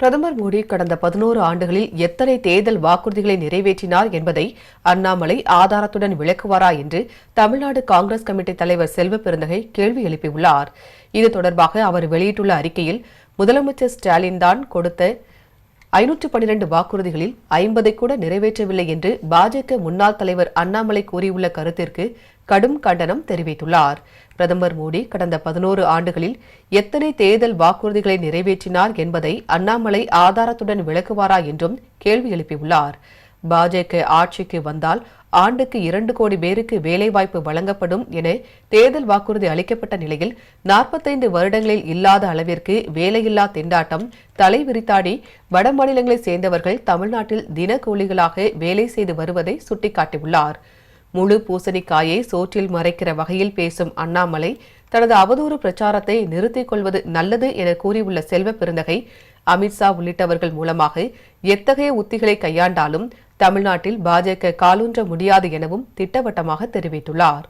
பிரதமர் மோடி கடந்த பதினோரு ஆண்டுகளில் எத்தனை தேர்தல் வாக்குறுதிகளை நிறைவேற்றினார் என்பதை அண்ணாமலை ஆதாரத்துடன் விளக்குவாரா என்று தமிழ்நாடு காங்கிரஸ் கமிட்டி தலைவர் செல்வ பெருந்தகை கேள்வி எழுப்பியுள்ளார். இது தொடர்பாக அவர் வெளியிட்டுள்ள அறிக்கையில் முதலமைச்சர் ஸ்டாலின் தான் கொடுத்த ஐநூற்று பனிரெண்டு வாக்குறுதிகளில் ஐம்பதை கூட நிறைவேற்றவில்லை என்று பாஜக முன்னாள் தலைவர் அண்ணாமலை கூறியுள்ள கருத்திற்கு கடும் கண்டனம் தெரிவித்துள்ளார். பிரதமர் மோடி கடந்த பதினோரு ஆண்டுகளில் எத்தனை தேர்தல் வாக்குறுதிகளை நிறைவேற்றினார் என்பதை அண்ணாமலை ஆதாரத்துடன் விளக்குவாரா என்றும் கேள்வி எழுப்பியுள்ளார். பாஜக ஆட்சிக்கு வந்தால் ஆண்டுக்கு இரண்டு கோடி பேருக்கு வேலைவாய்ப்பு வழங்கப்படும் என தேர்தல் வாக்குறுதி அளிக்கப்பட்ட நிலையில் நாற்பத்தைந்து வருடங்களில் இல்லாத அளவிற்கு வேலையில்லா திண்டாட்டம் தலைவிரித்தாடி வட மாநிலங்களைச் சேர்ந்தவர்கள் தமிழ்நாட்டில் தினக்கூலிகளாக வேலை செய்து வருவதை சுட்டிக்காட்டியுள்ளார். முழு பூசணிக்காயை சோற்றில் மறைக்கிற வகையில் பேசும் அண்ணாமலை தனது அவதூறு பிரச்சாரத்தை நிறுத்திக் கொள்வது நல்லது என கூறியுள்ள செல்வ பெருந்தகை அமித்ஷா உள்ளிட்டவர்கள் மூலமாக எத்தகைய உத்திகளை கையாண்டாலும் தமிழ்நாட்டில் பாஜக காலூன்ற முடியாது எனவும் திட்டவட்டமாக தெரிவித்துள்ளார்.